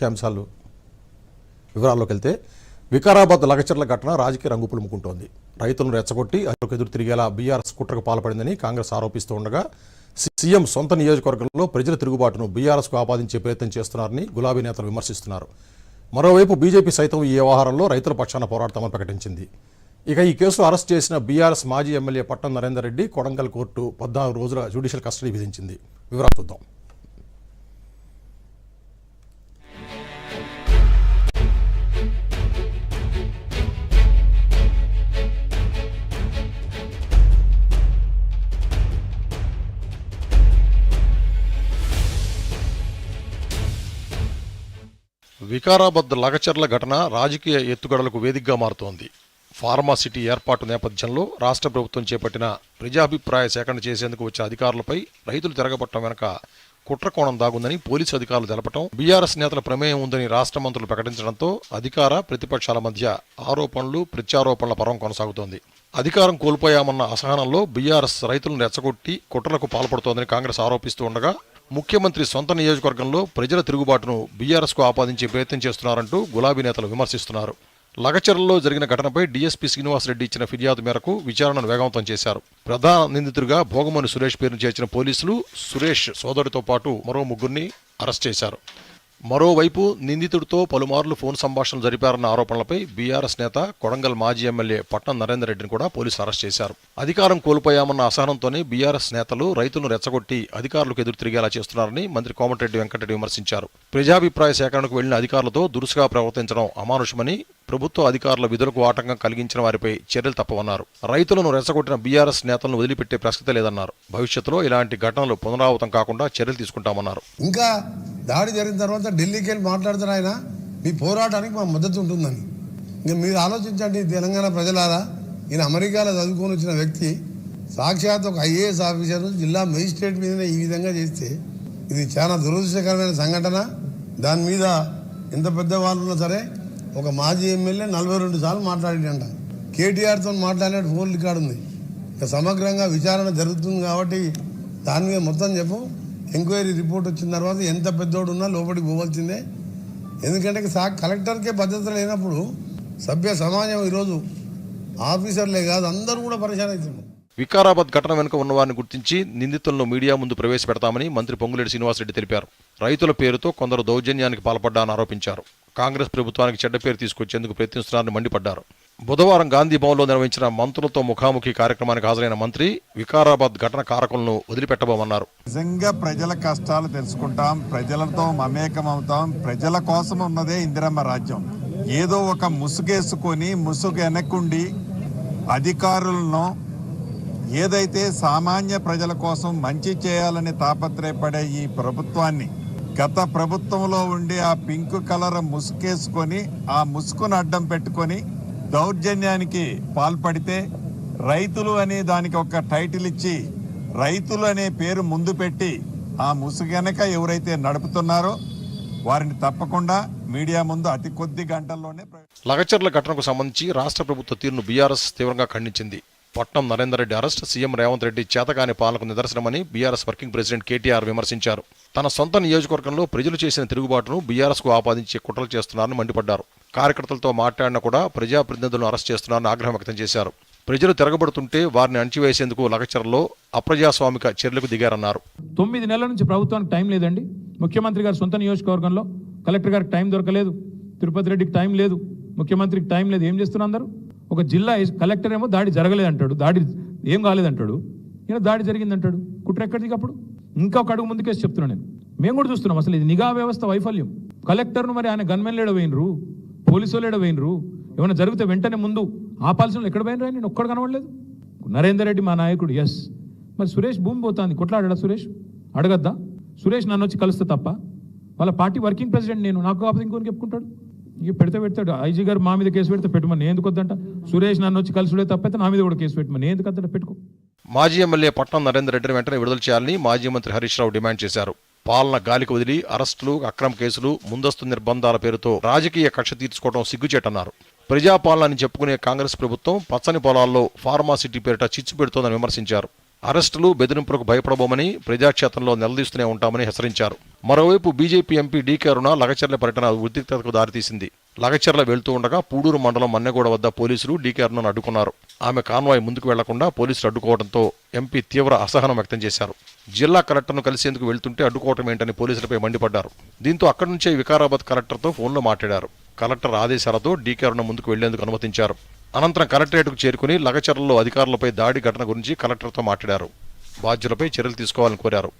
ముఖ్యాంశాలు వివరాల్లోకి వెళ్తే వికారాబాద్ లగచర్ల ఘటన రాజకీయ రంగు పులుముకుంటోంది రైతులను రెచ్చగొట్టి అతనికి ఎదురు తిరిగేలా బీఆర్ఎస్ కుట్రకు పాల్పడిందని కాంగ్రెస్ ఆరోపిస్తూ ఉండగా సి- సీఎం సొంత నియోజకవర్గంలో ప్రజల తిరుగుబాటును బీఆర్ఎస్కు ఆపాదించే ప్రయత్నం చేస్తున్నారని గులాబీ నేతలు విమర్శిస్తున్నారు. మరోవైపు బీజేపీ సైతం ఈ వ్యవహారంలో రైతుల పక్షాన పోరాడతామని ప్రకటించింది. ఇక ఈ కేసులో అరెస్ట్ చేసిన బీఆర్ఎస్ మాజీ ఎమ్మెల్యే పట్టణం నరేందర్ రెడ్డి కొడంగల్ కోర్టు పద్నాలుగు రోజుల జ్యుడిషియల్ కస్టడీ విధించింది. వివరాలు చూద్దాం. వికారాబాద్ లగచర్ల ఘటన రాజకీయ ఎత్తుగడలకు వేదికగా మారుతోంది. ఫార్మా సిటీ ఏర్పాటు నేపథ్యంలో రాష్ట్ర ప్రభుత్వం చేపట్టిన ప్రజాభిప్రాయ సేకరణ చేసేందుకు వచ్చే అధికారులపై రైతులు తిరగబట్టడం వెనక కుట్రకోణం దాగుందని పోలీసు అధికారులు తెలపడం బీఆర్ఎస్ నేతల ప్రమేయం ఉందని రాష్ట్ర మంత్రులు ప్రకటించడంతో అధికార ప్రతిపక్షాల మధ్య ఆరోపణలు ప్రత్యారోపణల పరం కొనసాగుతోంది. అధికారం కోల్పోయామన్న అసహనంలో బీఆర్ఎస్ రైతులను రెచ్చగొట్టి కుట్రలకు పాల్పడుతోందని కాంగ్రెస్ ఆరోపిస్తూ ఉండగా ముఖ్యమంత్రి సొంత నియోజకవర్గంలో ప్రజల తిరుగుబాటును బీఆర్ఎస్కు ఆపాదించే ప్రయత్నం చేస్తున్నారంటూ గులాబీ నేతలు విమర్శిస్తున్నారు. లగచర్లలో జరిగిన ఘటనపై డీఎస్పీ శ్రీనివాసరెడ్డి ఇచ్చిన ఫిర్యాదు మేరకు విచారణను వేగవంతం చేశారు. ప్రధాన నిందితుడిగా భోగమని సురేష్ పేరును చేర్చిన పోలీసులు సురేష్ సోదరుడితో పాటు మరో ముగ్గురిని అరెస్ట్ చేశారు. మరోవైపు నిందితుడితో పలుమార్లు ఫోన్ సంభాషణలు జరిపారన్న ఆరోపణలపై బీఆర్ఎస్ నేత కొడంగల్ మాజీ ఎమ్మెల్యే పట్నం నరేందర్ రెడ్డిని కూడా పోలీసులు అరెస్ట్ చేశారు. అధికారం కోల్పోయామన్న అసహనంతోనే బీఆర్ఎస్ నేతలు రైతులను రెచ్చగొట్టి అధికారులకు ఎదురు తిరిగేలా చేస్తున్నారని మంత్రి కోమటిరెడ్డి వెంకటరెడ్డి విమర్శించారు. ప్రజాభిప్రాయ సేకరణకు వెళ్ళిన అధికారులతో దురుసుగా ప్రవర్తించడం అమానుషమని ప్రభుత్వ అధికారుల విధులకు ఆటంకం కలిగించిన వారిపై చర్యలు తప్పవన్నారు. రైతులను రెచ్చగొట్టిన బీఆర్ఎస్ నేతలను వదిలిపెట్టే ప్రసక్తే లేదన్నారు. భవిష్యత్తులో ఇలాంటి ఘటనలు పునరావృతం కాకుండా చర్యలు తీసుకుంటామన్నారు. ఇంకా దాడి జరిగిన తర్వాత ఢిల్లీకి వెళ్ళి మాట్లాడుతున్న ఆయన మీ పోరాటానికి మా మద్దతు ఉంటుందని. ఇంకా మీరు ఆలోచించండి తెలంగాణ ప్రజలారా. ఈయన అమెరికాలో చదువుకొని వచ్చిన వ్యక్తి సాక్షాత్ ఒక ఐఏఎస్ ఆఫీసర్ జిల్లా మెజిస్ట్రేట్ మీదనే ఈ విధంగా చేస్తే ఇది చాలా దురదృష్టకరమైన సంఘటన. దాని మీద ఎంత పెద్ద వాళ్ళు ఉన్నా సరే ఒక మాజీ ఎమ్మెల్యే నలభై రెండు సార్లు మాట్లాడిండంట. కేటీఆర్తో మాట్లాడినట్టు ఫోన్ రికార్డు ఉంది. ఇక సమగ్రంగా విచారణ జరుగుతుంది కాబట్టి దాని మీద మొత్తం చెప్పు. ఎంక్వైరీ రిపోర్ట్ వచ్చిన తర్వాత ఎంత పెద్దోడు ఉన్నా లోపలికి పోవాల్సిందే. ఎందుకంటే సా కలెక్టర్కే భద్రత లేనప్పుడు సభ్య సమాజం ఈరోజు ఆఫీసర్లే కాదు అందరూ కూడా పరిశాన్ అవుతున్నారు. వికారాబాద్ ఘటన వెనుక ఉన్నవారిని గుర్తించి నిందితులను మీడియా ముందు ప్రవేశపెడతామని మంత్రి పొంగులేటి శ్రీనివాసరెడ్డి తెలిపారు. రైతుల పేరుతో కొందరు దౌర్జన్యానికి పాల్పడ్డాని ఆరోపించారు. కాంగ్రెస్ ప్రభుత్వానికి చెడ్డ పేరు తీసుకొచ్చేందుకు ప్రయత్నిస్తున్నారని మండిపడ్డారు. బుధవారం గాంధీ భవన్లో నిర్వహించిన మంత్రులతో ముఖాముఖి కార్యక్రమానికి హాజరైన మంత్రి వికారాబాద్ ఘటన కారకులను వదిలిపెట్టబోమన్నారు. నిజంగా ప్రజల కష్టాలు తెలుసుకుంటాం ప్రజలతో మమేకం అవుతాం ప్రజల కోసం ఉన్నదే ఇందిరమ్మ రాజ్యం. ఏదో ఒక ముసుగేసుకొని ముసుగు వెనక్కుండి అధికారులను ఏదైతే సామాన్య ప్రజల కోసం మంచి చేయాలని తాపత్రయపడే ఈ ప్రభుత్వాన్ని గత ప్రభుత్వంలో ఉండి ఆ పింక్ కలర్ ముసుకేసుకొని ఆ ముసుకును అడ్డం పెట్టుకొని దౌర్జన్యానికి పాల్పడితే రైతులు అనే దానికి ఒక టైటిల్ ఇచ్చి రైతులు అనే పేరు ముందు పెట్టి ఆ ముసుగనక ఎవరైతే నడుపుతున్నారో వారిని తప్పకుండా మీడియా ముందు అతి కొద్ది గంటల్లోనే లగచర్ల ఘటనకు సంబంధించి రాష్ట్ర ప్రభుత్వ తీరును బీఆర్ఎస్ తీవ్రంగా ఖండించింది. పట్నం నరేందర్ రెడ్డి అరెస్ట్ సీఎం రేవంత్ రెడ్డి చేతగాని పాలనకు నిదర్శనమని బీఆర్ఎస్ వర్కింగ్ ప్రెసిడెంట్ కేటీఆర్ విమర్శించారు. తన సొంత నియోజకవర్గంలో ప్రజలు చేసిన తిరుగుబాటును బీఆర్ఎస్కు ఆపాదించి ఆపాదించే కుట్రలు చేస్తున్నారని మండిపడ్డారు. కార్యకర్తలతో మాట్లాడినా కూడా ప్రజాప్రతినిధులను అరెస్ట్ చేస్తున్నారని ఆగ్రహం వ్యక్తం చేశారు. ప్రజలు తిరగబడుతుంటే వారిని అణచివేసేందుకు లగచరలో అప్రజాస్వామిక చర్యలకు దిగారన్నారు. తొమ్మిది నెలల నుంచి ప్రభుత్వానికి టైం లేదండి. ముఖ్యమంత్రి గారి సొంత నియోజకవర్గంలో కలెక్టర్ గారికి టైం దొరకలేదు. తిరుపతి రెడ్డికి టైం లేదు. ముఖ్యమంత్రికి టైం లేదు. ఏం చేస్తున్నారు అందరూ? ఒక జిల్లా కలెక్టర్ ఏమో దాడి జరగలేదంటాడు. దాడి ఏం కాలేదంటాడు. ఈయన దాడి జరిగిందంటాడు. కుట్ర ఎక్కడిది అప్పుడు? ఇంకా ఒక అడుగు ముందుకేసి చెప్తున్నాను నేను. మేము కూడా చూస్తున్నాం. అసలు ఇది నిఘా వ్యవస్థ వైఫల్యం. కలెక్టర్ను మరి ఆయన గన్మెన్ లేడ పోయినరు పోలీసు లేడ పోయినరు ఏమైనా జరిగితే వెంటనే ముందు ఆపాల్సిన ఎక్కడ పోయినరా నేను ఒక్కడు కనబడలేదు. నరేందర్ రెడ్డి మా నాయకుడు ఎస్ మరి సురేష్ భూమి పోతుంది. కొట్లాడా సురేష్? అడగద్దా? సురేష్ నన్ను వచ్చి కలుస్తే తప్ప? వాళ్ళ పార్టీ వర్కింగ్ ప్రెసిడెంట్ నేను. నాకు కాకపోతే ఇంకొని చెప్పుకుంటాడు? ఇక పెడితే పెడతాడు. ఐజీ గారు మా మీద కేసు పెడితే పెట్టమని ఎందుకు వద్దంట? సురేష్ నన్ను వచ్చి కలిసిడే తప్పైతే నా మీద కూడా కేసు పెట్టమని ఎందుకు వద్దంట? పెట్టుకో. మాజీ ఎమ్మెల్యే పట్నం నరేందర్ రెడ్డిని వెంటనే విడుదల చేయాలని మాజీ మంత్రి హరీష్ రావు డిమాండ్ చేశారు. పాలన గాలికి వదిలి అరెస్టులు అక్రమ కేసులు ముందస్తు నిర్బంధాల పేరుతో రాజకీయ కక్ష తీర్చుకోవడం సిగ్గుచేటన్నారు. ప్రజాపాలన అని చెప్పుకునే కాంగ్రెస్ ప్రభుత్వం పచ్చని పొలాల్లో ఫార్మాసిటీ పేరిట చిచ్చు పెడుతోందని విమర్శించారు. అరెస్టులు బెదిరింపులకు భయపడబోమని ప్రజాక్షేత్రంలో నిలదీస్తూనే ఉంటామని హెచ్చరించారు. మరోవైపు BJP MP DK Aruna Lagacharla పర్యటన ఉద్రిక్తతకు దారితీసింది. లగచర్ల వెళ్తూ ఉండగా పూడూరు మండలం మన్నెగూడ వద్ద పోలీసులు డీకే అరుణను అడ్డుకున్నారు. ఆమె కాన్వాయ్ ముందుకు వెళ్ళకుండా పోలీసులు అడ్డుకోవడంతో ఎంపీ తీవ్ర అసహనం వ్యక్తం చేశారు. జిల్లా కలెక్టర్ను కలిసేందుకు వెళ్తుంటే అడ్డుకోవటం ఏంటని పోలీసులపై మండిపడ్డారు. దీంతో అక్కడి నుంచే వికారాబాద్ కలెక్టర్తో ఫోన్లో మాట్లాడారు. కలెక్టర్ ఆదేశాలతో డీకే అరుణ ముందుకు వెళ్ళేందుకు అనుమతించారు. అనంతరం కలెక్టరేట్కు చేరుకుని లగచర్లలో అధికారులపై దాడి ఘటన గురించి కలెక్టర్తో మాట్లాడారు. బాధ్యులపై చర్యలు తీసుకోవాలని కోరారు.